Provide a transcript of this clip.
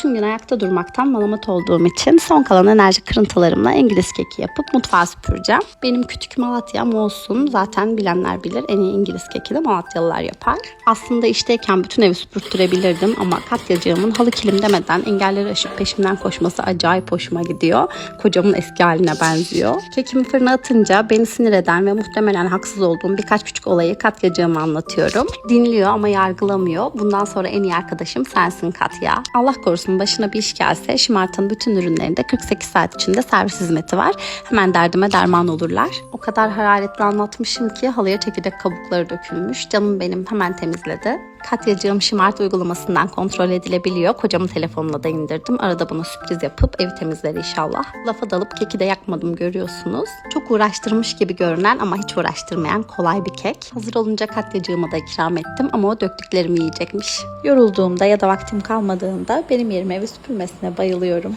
Bütün gün ayakta durmaktan malamat olduğum için son kalan enerji kırıntılarımla İngiliz keki yapıp mutfağı süpüreceğim. Benim küçük Malatya'm olsun. Zaten bilenler bilir. En iyi İngiliz keki de Malatyalılar yapar. Aslında işteyken bütün evi süpürttürebilirdim ama Katyacığımın halı kilim demeden engelleri aşıp peşimden koşması acayip hoşuma gidiyor. Kocamın eski haline benziyor. Kekimi fırına atınca beni sinir eden ve muhtemelen haksız olduğum birkaç küçük olayı Katyacığıma anlatıyorum. Dinliyor ama yargılamıyor. Bundan sonra en iyi arkadaşım sensin Katya. Allah korusun başına bir iş gelse Şımart'ın bütün ürünlerinde 48 saat içinde servis hizmeti var. Hemen derdime derman olurlar. O kadar hararetli anlatmışım ki halıya çekirdek kabukları dökülmüş. Canım benim hemen temizledi. Katyacığım Şımart uygulamasından kontrol edilebiliyor. Kocamın telefonuna da indirdim. Arada buna sürpriz yapıp evi temizler inşallah. Lafa dalıp keki de yakmadım görüyorsunuz. Çok uğraştırmış gibi görünen ama hiç uğraştırmayan kolay bir kek. Hazır olunca Katyacığıma da ikram ettim ama o döktüklerimi yiyecekmiş. Yorulduğumda ya da vaktim kalmadığında benim yerime evi süpürmesine bayılıyorum.